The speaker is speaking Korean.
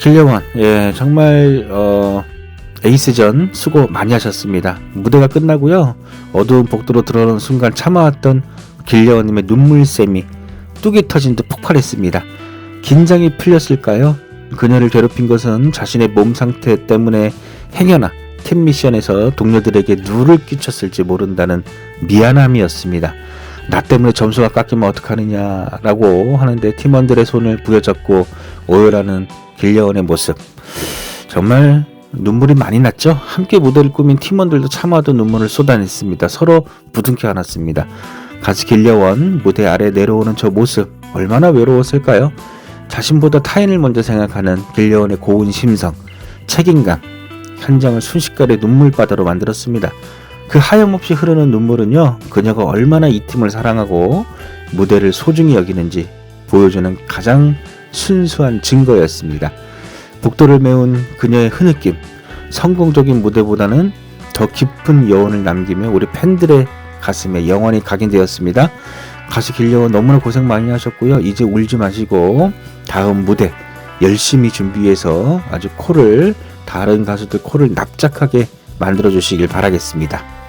길령원 예 정말 어 에이스전 수고 많이 하셨습니다. 무대가 끝나고요. 어두운 복도로 들어오는 순간 참아왔던 길려원님의 눈물샘이 뚝이 터진 듯 폭발했습니다. 긴장이 풀렸을까요? 그녀를 괴롭힌 것은 자신의 몸 상태 때문에 행여나 팀 미션에서 동료들에게 누를 끼쳤을지 모른다는 미안함이었습니다. 나 때문에 점수가 깎이면 어떡하느냐라고 하는데 팀원들의 손을 부여잡고 오열하는 길려원의 모습 정말 눈물이 많이 났죠. 함께 무대를 꾸민 팀원들도 참아도 눈물을 쏟아냈습니다. 서로 부둥켜 안았습니다. 가수 길려원 무대 아래 내려오는 저 모습 얼마나 외로웠을까요? 자신보다 타인을 먼저 생각하는 길려원의 고운 심성, 책임감, 현장을 순식간에 눈물바다로 만들었습니다. 그 하염없이 흐르는 눈물은요, 그녀가 얼마나 이 팀을 사랑하고 무대를 소중히 여기는지 보여주는 가장 순수한 증거였습니다. 복도를 메운 그녀의 흐느낌, 성공적인 무대보다는 더 깊은 여운을 남기며 우리 팬들의 가슴에 영원히 각인되었습니다. 가수 길려원 너무나 고생 많이 하셨고요. 이제 울지 마시고 다음 무대 열심히 준비해서 아주 코를 다른 가수들 코를 납작하게 만들어 주시길 바라겠습니다.